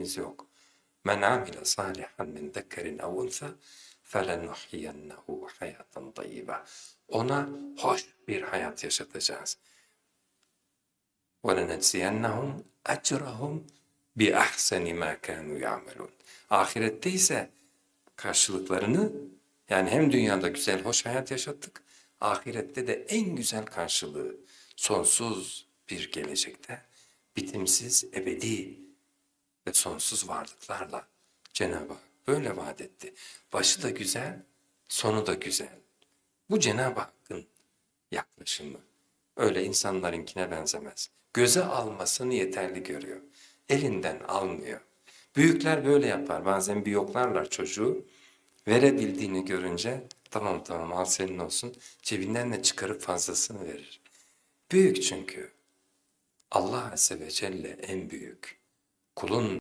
Biz yok. Men amile salihan min zekkerin ev unsa felenuhiyennehu hayaten tayyiba. Ona hoş bir hayat yaşatacağız. وَلَنَجْزِيَنَّهُمْ اَجْرَهُمْ بِأَحْسَنِ مَا كَانُوا يَعْمَلُونَ Ahirette ise karşılıklarını yani hem dünyada güzel hoş hayat yaşattık, ahirette de en güzel karşılığı sonsuz bir gelecekte bitimsiz ebedi ve sonsuz varlıklarla Cenab-ı Hak böyle vaat etti. Başı da güzel, sonu da güzel. Bu Cenab-ı Hakk'ın yaklaşımı. Öyle insanlarınkine benzemez. Göze almasını yeterli görüyor. Elinden almıyor. Büyükler böyle yapar. Bazen bir yoklarlar çocuğu. Verebildiğini görünce tamam tamam al senin olsun. Cebinden de çıkarıp fazlasını verir. Büyük çünkü. Allah Azze ve Celle en büyük. Kulun